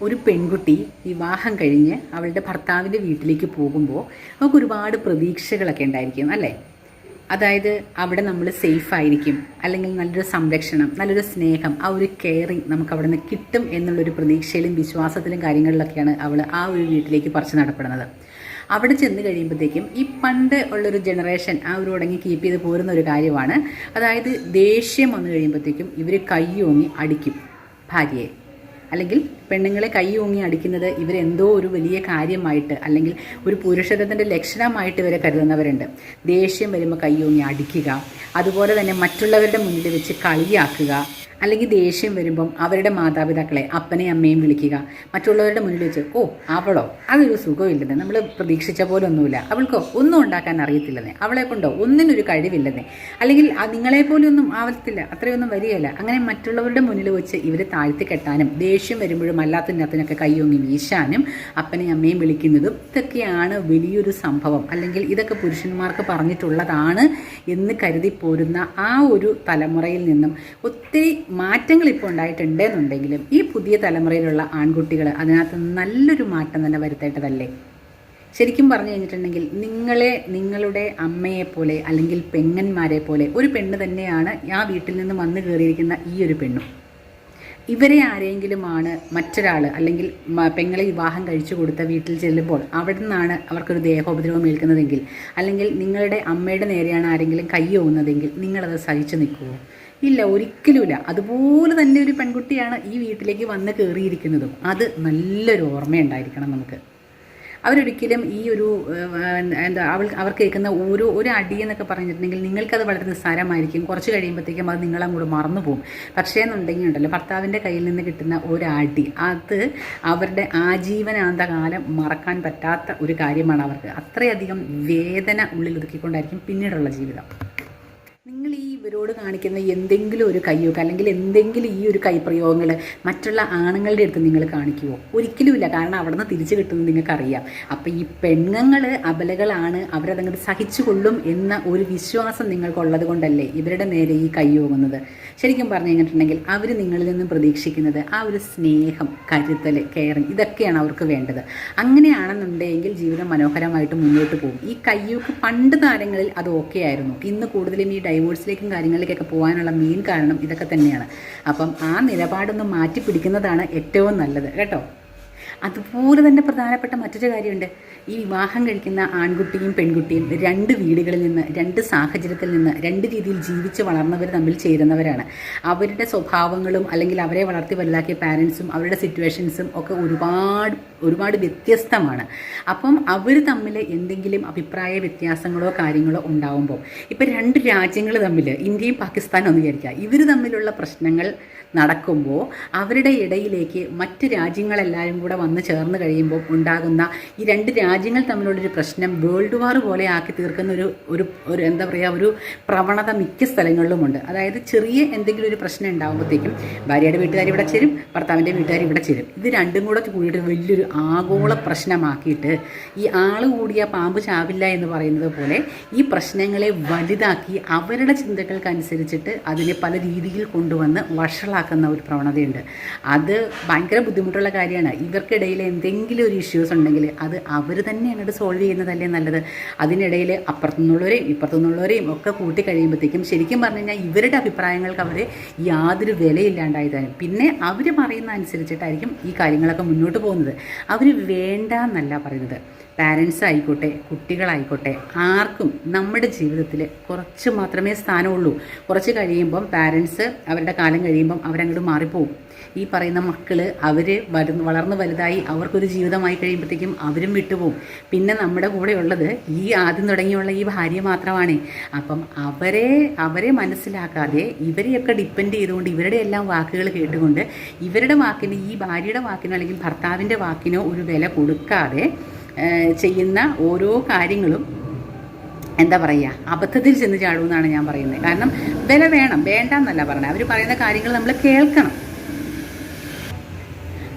ഒരു പെൺകുട്ടി വിവാഹം കഴിഞ്ഞ് അവളുടെ ഭർത്താവിന്റെ വീട്ടിലേക്ക് പോകുമ്പോൾ നമുക്ക് ഒരുപാട് പ്രതീക്ഷകളൊക്കെ ഉണ്ടായിരിക്കും അല്ലേ? അതായത് അവിടെ നമ്മൾ സേഫ് ആയിരിക്കും അല്ലെങ്കിൽ നല്ലൊരു സംരക്ഷണം നല്ലൊരു സ്നേഹം ആ ഒരു കെയറിങ് നമുക്ക് അവിടെ നിന്ന് കിട്ടും എന്നുള്ളൊരു പ്രതീക്ഷയിലും വിശ്വാസത്തിലും കാര്യങ്ങളിലൊക്കെയാണ് അവൾ ആ ഒരു വീട്ടിലേക്ക് പറിച്ചു നടപ്പെടുന്നത്. അവിടെ ചെന്ന് കഴിയുമ്പോഴത്തേക്കും ഈ പണ്ട് ഉള്ളൊരു ജനറേഷൻ ആ ഒരു ഉടങ്ങി കീപ്പ് ചെയ്ത് പോരുന്ന ഒരു കാര്യമാണ്. അതായത് ദേഷ്യം വന്നു കഴിയുമ്പോഴത്തേക്കും ഇവർ കൈയോങ്ങി അടിക്കും ഭാര്യയെ. അല്ലെങ്കിൽ പെണ്ണുങ്ങളെ കൈ ഊങ്ങി അടിക്കുന്നത് ഇവരെന്തോ ഒരു വലിയ കാര്യമായിട്ട് അല്ലെങ്കിൽ ഒരു പുരുഷത്വത്തിന്റെ ലക്ഷണമായിട്ട് ഇവരെ കരുതുന്നവരുണ്ട്. ദേഷ്യം വരുമ്പോൾ കൈ ഊങ്ങി അടിക്കുക. അതുപോലെ തന്നെ മറ്റുള്ളവരുടെ മുന്നിൽ വെച്ച് കളിയാക്കുക. അല്ലെങ്കിൽ ദേഷ്യം വരുമ്പം അവരുടെ മാതാപിതാക്കളെ അപ്പനെയും അമ്മയും വിളിക്കുക. മറ്റുള്ളവരുടെ മുന്നിൽ വെച്ച് ഓ അവളോ? അതൊരു സുഖമില്ലെന്ന്. നമ്മൾ പ്രതീക്ഷിച്ച പോലെ ഒന്നുമില്ല അവൾക്കോ? ഒന്നും ഉണ്ടാക്കാൻ അറിയത്തില്ലെന്നേ. അവളെ കൊണ്ടോ? ഒന്നിനൊരു കഴിവില്ലെന്നേ. അല്ലെങ്കിൽ നിങ്ങളെ പോലെ ഒന്നും ആവത്തില്ല. അത്രയൊന്നും വരികയില്ല. അങ്ങനെ മറ്റുള്ളവരുടെ മുന്നിൽ വെച്ച് ഇവരെ താഴ്ത്തി കെട്ടാനും ദേഷ്യം വരുമ്പോഴും അല്ലാത്തതിനകത്തിനൊക്കെ കൈയൊങ്ങി വീശാനും അപ്പനെയും അമ്മയും വിളിക്കുന്നതും ഇതൊക്കെയാണ് വലിയൊരു സംഭവം. അല്ലെങ്കിൽ ഇതൊക്കെ പുരുഷന്മാർക്ക് പറഞ്ഞിട്ടുള്ളതാണ് എന്ന് കരുതി പോരുന്ന ആ ഒരു തലമുറയിൽ നിന്നും ഒത്തിരി മാറ്റങ്ങൾ ഇപ്പോൾ ഉണ്ടായിട്ടുണ്ട് എന്നുണ്ടെങ്കിലും ഈ പുതിയ തലമുറയിലുള്ള ആൺകുട്ടികൾ അതിനകത്ത് നല്ലൊരു മാറ്റം തന്നെ വരുത്തേണ്ടതല്ലേ? ശരിക്കും പറഞ്ഞു കഴിഞ്ഞിട്ടുണ്ടെങ്കിൽ നിങ്ങളെ നിങ്ങളുടെ അമ്മയെപ്പോലെ അല്ലെങ്കിൽ പെങ്ങന്മാരെ പോലെ ഒരു പെണ്ണ് തന്നെയാണ് ആ വീട്ടിൽ നിന്ന് വന്നു കയറിയിരിക്കുന്ന ഈ ഒരു പെണ്ണും. ഇവരെ ആരെങ്കിലുമാണ് മറ്റൊരാൾ അല്ലെങ്കിൽ പെങ്ങളെ വിവാഹം കഴിച്ചു കൊടുത്ത വീട്ടിൽ ചെല്ലുമ്പോൾ അവിടെ നിന്നാണ് അവർക്കൊരു ദേഹോപദ്രവം ഏൽക്കുന്നതെങ്കിൽ അല്ലെങ്കിൽ നിങ്ങളുടെ അമ്മയുടെ നേരെയാണ് ആരെങ്കിലും കൈ ഓവുന്നതെങ്കിൽ നിങ്ങളത് സഹിച്ചു നിൽക്കുമോ ഇല്ല ഒരിക്കലുമില്ല. അതുപോലെ തന്നെ ഒരു പെൺകുട്ടിയാണ് ഈ വീട്ടിലേക്ക് വന്ന് കയറിയിരിക്കുന്നതും അത് നല്ലൊരു ഓർമ്മയുണ്ടായിരിക്കണം നമുക്ക്. അവരൊരിക്കലും ഈ ഒരു എന്താ അവൾ അവർ കേൾക്കുന്ന ഓരോ ഒരു അടി എന്നൊക്കെ പറഞ്ഞിട്ടുണ്ടെങ്കിൽ നിങ്ങൾക്കത് വളരെ നിസ്സാരമായിരിക്കും. കുറച്ച് കഴിയുമ്പോഴത്തേക്കും അത് നിങ്ങളങ്ങോട്ട് മറന്നു പോകും പക്ഷേ എന്നുണ്ടെങ്കിൽ ഉണ്ടല്ലോ ഭർത്താവിന്റെ കയ്യിൽ നിന്ന് കിട്ടുന്ന ഒരു അടി അത് അവരുടെ ആജീവനാന്ത കാലം മറക്കാൻ പറ്റാത്ത ഒരു കാര്യമാണ് അവർക്ക്. അത്രയധികം വേദന ഉള്ളിൽ ഒതുക്കിക്കൊണ്ടായിരിക്കും പിന്നീടുള്ള ജീവിതം. നിങ്ങൾ ഈ ഇവരോട് കാണിക്കുന്ന എന്തെങ്കിലും ഒരു കയ്യൊക്കെ അല്ലെങ്കിൽ എന്തെങ്കിലും ഈ ഒരു കൈപ്രയോഗങ്ങൾ മറ്റുള്ള ആണുങ്ങളുടെ അടുത്ത് നിങ്ങൾ കാണിക്കുമോ ഒരിക്കലുമില്ല കാരണം അവിടെ നിന്ന് തിരിച്ചു കിട്ടുന്നത് നിങ്ങൾക്കറിയാം. അപ്പം ഈ പെണ്ണുങ്ങൾ അബലകളാണ് അവരതങ്ങോട്ട് സഹിച്ചു കൊള്ളും എന്ന ഒരു വിശ്വാസം നിങ്ങൾക്കുള്ളത് കൊണ്ടല്ലേ ഇവരുടെ നേരെ ഈ കയ്യോകുന്നത് ശരിക്കും പറഞ്ഞു കഴിഞ്ഞിട്ടുണ്ടെങ്കിൽ അവർ നിങ്ങളിൽ നിന്നും പ്രതീക്ഷിക്കുന്നത് ആ ഒരു സ്നേഹം കരുതൽ കെയറിങ് ഇതൊക്കെയാണ് അവർക്ക് വേണ്ടത്. അങ്ങനെയാണെന്നുണ്ടെങ്കിൽ ജീവിതം മനോഹരമായിട്ട് മുന്നോട്ട് പോകും. ഈ കയ്യൂക്ക് പണ്ട് താരങ്ങളിൽ അത് ഓക്കെ ആയിരുന്നു. ഇന്ന് കൂടുതലും ഈ ഡൈവോഴ്സിലേക്കും കാര്യങ്ങളിലേക്കൊക്കെ പോകാനുള്ള മെയിൻ കാരണം ഇതൊക്കെ തന്നെയാണ്. അപ്പം ആ നിലപാടൊന്ന് മാറ്റി പിടിക്കുന്നതാണ് ഏറ്റവും നല്ലത്. കേട്ടോ? അതുപോലെ തന്നെ പ്രധാനപ്പെട്ട മറ്റൊരു കാര്യമുണ്ട്. ഈ വിവാഹം കഴിക്കുന്ന ആൺകുട്ടിയും പെൺകുട്ടിയും രണ്ട് വീടുകളിൽ നിന്ന് രണ്ട് സാഹചര്യത്തിൽ നിന്ന് രണ്ട് രീതിയിൽ ജീവിച്ച് വളർന്നവർ തമ്മിൽ ചേരുന്നവരാണ്. അവരുടെ സ്വഭാവങ്ങളും അല്ലെങ്കിൽ അവരെ വളർത്തി വലുതാക്കിയ പാരൻസും അവരുടെ സിറ്റുവേഷൻസും ഒക്കെ ഒരുപാട് ഒരുപാട് വ്യത്യസ്തമാണ്. അപ്പം അവർ തമ്മിൽ എന്തെങ്കിലും അഭിപ്രായ വ്യത്യാസങ്ങളോ കാര്യങ്ങളോ ഉണ്ടാവുമ്പോൾ ഇപ്പം രണ്ട് രാജ്യങ്ങൾ തമ്മിൽ ഇന്ത്യയും പാകിസ്ഥാനും എന്ന് വിചാരിക്കുക. ഇവർ തമ്മിലുള്ള പ്രശ്നങ്ങൾ നടക്കുമ്പോൾ അവരുടെ ഇടയിലേക്ക് മറ്റ് രാജ്യങ്ങളെല്ലാവരും കൂടെ വന്ന് ചേർന്ന് കഴിയുമ്പോൾ ഉണ്ടാകുന്ന ഈ രണ്ട് രാജ്യങ്ങൾ തമ്മിലുള്ളൊരു പ്രശ്നം വേൾഡ് വാർ പോലെ ആക്കി തീർക്കുന്ന ഒരു ഒരു ഒരു എന്താ പറയുക ഒരു പ്രവണത മിക്ക സ്ഥലങ്ങളിലുമുണ്ട്. അതായത് ചെറിയ എന്തെങ്കിലും ഒരു പ്രശ്നം ഉണ്ടാകുമ്പോഴത്തേക്കും ഭാര്യയുടെ വീട്ടുകാർ ഇവിടെ ചേരും ഭർത്താവിന്റെ വീട്ടുകാർ ഇവിടെ ചേരും. ഇത് രണ്ടും കൂടെ കൂടിയിട്ട് വലിയൊരു ആഗോള പ്രശ്നമാക്കിയിട്ട് ഈ ആൾ കൂടിയ പാമ്പ് ചാവില്ല എന്ന് പറയുന്നത് പോലെ ഈ പ്രശ്നങ്ങളെ വലുതാക്കി അവരുടെ ചിന്തകൾക്കനുസരിച്ചിട്ട് അതിനെ പല രീതിയിൽ കൊണ്ടുവന്ന് വഷളാക്കുന്ന ഒരു പ്രവണതയുണ്ട്. അത് ഭയങ്കര ബുദ്ധിമുട്ടുള്ള കാര്യമാണ്. ഇവർക്കിടയിൽ എന്തെങ്കിലും ഒരു ഇഷ്യൂസ് ഉണ്ടെങ്കിൽ അത് അവർ തന്നെയാണ് അങ്ങോട്ട് സോൾവ് ചെയ്യുന്നതല്ലേ നല്ലത്. അതിനിടയിൽ അപ്പുറത്തുനിന്നുള്ളവരെയും ഇപ്പുറത്തുനിന്നുള്ളവരെയും ഒക്കെ കൂട്ടി കഴിയുമ്പോഴത്തേക്കും ശരിക്കും പറഞ്ഞു കഴിഞ്ഞാൽ ഇവരുടെ അഭിപ്രായങ്ങൾക്ക് അവർ യാതൊരു വിലയില്ലാണ്ടായി തരും പിന്നെ അവർ പറയുന്ന അനുസരിച്ചിട്ടായിരിക്കും ഈ കാര്യങ്ങളൊക്കെ മുന്നോട്ട് പോകുന്നത്. അവർ വേണ്ട എന്നല്ല പറയുന്നത്. പാരൻസ് ആയിക്കോട്ടെ കുട്ടികളായിക്കോട്ടെ ആർക്കും നമ്മുടെ ജീവിതത്തിൽ കുറച്ച് മാത്രമേ സ്ഥാനമുള്ളൂ. കുറച്ച് കഴിയുമ്പം പാരൻസ് അവരുടെ കാലം കഴിയുമ്പം അവരങ്ങോട്ട് മാറിപ്പോവും. ഈ പറയുന്ന മക്കൾ അവർ വരുന്ന വളർന്ന് വലുതായി അവർക്കൊരു ജീവിതമായി കഴിയുമ്പോഴത്തേക്കും അവരും വിട്ടുപോകും പിന്നെ നമ്മുടെ കൂടെ ഉള്ളത് ഈ ആദ്യം തുടങ്ങിയുള്ള ഈ ഭാര്യ മാത്രമാണ്. അപ്പം അവരെ അവരെ മനസ്സിലാക്കാതെ ഇവരെയൊക്കെ ഡിപ്പെൻഡ് ചെയ്തുകൊണ്ട് ഇവരുടെ എല്ലാം വാക്കുകൾ കേട്ടുകൊണ്ട് ഇവരുടെ വാക്കിന് ഈ ഭാര്യയുടെ വാക്കിനോ അല്ലെങ്കിൽ ഭർത്താവിന്റെ വാക്കിനോ ഒരു വില കൊടുക്കാതെ ചെയ്യുന്ന ഓരോ കാര്യങ്ങളും എന്താ പറയുക അബദ്ധത്തിൽ ചെന്ന് ചാടുമെന്നാണ് ഞാൻ പറയുന്നത്. കാരണം വില വേണം വേണ്ട എന്നല്ല പറയുന്നത് അവർ പറയുന്ന കാര്യങ്ങൾ നമ്മൾ കേൾക്കണം.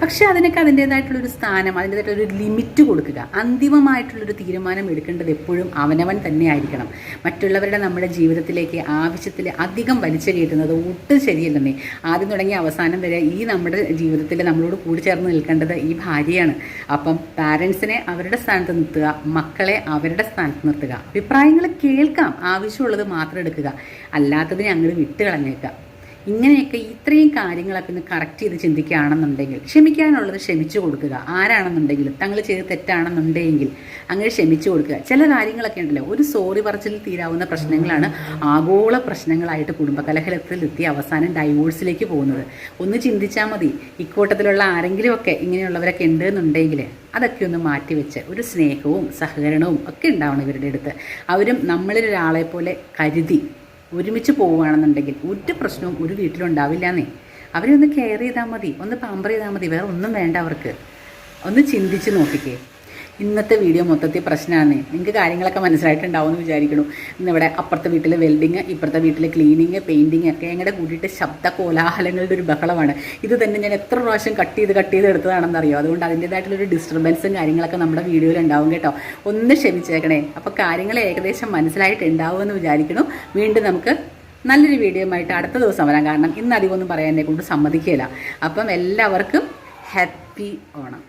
പക്ഷേ അതിനൊക്കെ അതിന്റേതായിട്ടുള്ളൊരു സ്ഥാനം അതിന്റേതായിട്ടുള്ളൊരു ലിമിറ്റ് കൊടുക്കുക. അന്തിമമായിട്ടുള്ളൊരു തീരുമാനം എടുക്കേണ്ടത് എപ്പോഴും അവനവൻ തന്നെ ആയിരിക്കണം. മറ്റുള്ളവരുടെ നമ്മുടെ ജീവിതത്തിലേക്ക് ആവശ്യത്തിൽ അധികം വലിച്ചു കയറ്റുന്നത് ഒട്ടും ശരിയല്ലെന്നേ. ആദ്യം തുടങ്ങി അവസാനം വരെ ഈ നമ്മുടെ ജീവിതത്തിൽ നമ്മളോട് കൂടി ചേർന്ന് നിൽക്കേണ്ടത് ഈ ഭാര്യയാണ്. അപ്പം പാരൻസിനെ അവരുടെ സ്ഥാനത്ത് നിർത്തുക മക്കളെ അവരുടെ സ്ഥാനത്ത് നിർത്തുക. അഭിപ്രായങ്ങൾ കേൾക്കാം ആവശ്യമുള്ളത് മാത്രം എടുക്കുക. അല്ലാത്തതിനെ അങ്ങോട്ട് വിട്ട് കളഞ്ഞേക്കുക ഇങ്ങനെയൊക്കെ ഇത്രയും കാര്യങ്ങളൊക്കെ ഒന്ന് കറക്റ്റ് ചെയ്ത് ചിന്തിക്കുകയാണെന്നുണ്ടെങ്കിൽ ക്ഷമിക്കാനുള്ളത് ക്ഷമിച്ചു കൊടുക്കുക. ആരാണെന്നുണ്ടെങ്കിലും തങ്ങൾ ചെയ്ത് തെറ്റാണെന്നുണ്ടെങ്കിൽ അങ്ങനെ ക്ഷമിച്ചു കൊടുക്കുക. ചില കാര്യങ്ങളൊക്കെ ഉണ്ടല്ലോ. ഒരു സോറി പറച്ചിൽ തീരാവുന്ന പ്രശ്നങ്ങളാണ് ആഗോള പ്രശ്നങ്ങളായിട്ട് കുടുംബകലഹലത്തിലെത്തി അവസാനം ഡൈവോഴ്സിലേക്ക് പോകുന്നത്. ഒന്ന് ചിന്തിച്ചാൽ മതി. ഇക്കൂട്ടത്തിലുള്ള ആരെങ്കിലുമൊക്കെ ഇങ്ങനെയുള്ളവരൊക്കെ ഉണ്ട് എന്നുണ്ടെങ്കിൽ അതൊക്കെ ഒന്ന് മാറ്റിവെച്ച് ഒരു സ്നേഹവും സഹകരണവും ഒക്കെ ഉണ്ടാവണം ഇവരുടെ അടുത്ത്. അവരും നമ്മളിൽ ഒരാളെ പോലെ കരുതി ഒരുമിച്ച് പോവുകയാണെന്നുണ്ടെങ്കിൽ ഒരു പ്രശ്നവും ഒരു വീട്ടിലും ഉണ്ടാവില്ലാന്നേ അവരെ ഒന്ന് കെയർ ചെയ്താൽ മതി. ഒന്ന് പാമ്പർ ചെയ്താൽ മതി. വേറെ ഒന്നും വേണ്ട അവർക്ക്. ഒന്ന് ചിന്തിച്ച് നോക്കിക്കേ. ഇന്നത്തെ വീഡിയോ മൊത്തത്തിൽ പ്രശ്നമാണ് നിങ്ങൾക്ക് കാര്യങ്ങളൊക്കെ മനസ്സിലായിട്ടുണ്ടാവും എന്ന് വിചാരിക്കണു ഇന്നിവിടെ അപ്പുറത്തെ വീട്ടിൽ വെൽഡിങ് ഇപ്പുറത്തെ വീട്ടിൽ ക്ലീനിങ് പെയിന്റിങ് ഒക്കെ ഞങ്ങളുടെ കൂടിയിട്ട് ശബ്ദ കോലാഹലങ്ങളുടെ ഒരു ബഹളമാണ്. ഇത് തന്നെ ഞാൻ എത്ര പ്രാവശ്യം കട്ട് ചെയ്ത് കട്ട് ചെയ്ത് എടുത്തതാണെന്ന് അറിയോ അതുകൊണ്ട് അതിന്റേതായിട്ടുള്ളൊരു ഡിസ്റ്റർബൻസും കാര്യങ്ങളൊക്കെ നമ്മുടെ വീഡിയോയിൽ ഉണ്ടാവും കേട്ടോ. ഒന്ന് ക്ഷമിച്ചേക്കണേ. അപ്പോൾ കാര്യങ്ങൾ ഏകദേശം മനസ്സിലായിട്ടുണ്ടാവുമെന്ന് വിചാരിക്കുന്നു. വീണ്ടും നമുക്ക് നല്ലൊരു വീഡിയോ ആയിട്ട് അടുത്ത ദിവസം വരാം. കാരണം ഇന്ന് അധികമൊന്നും പറയാൻ എന്നെ കൊണ്ട് സമ്മതിക്കില്ല അപ്പം എല്ലാവർക്കും ഹാപ്പി ഓണം.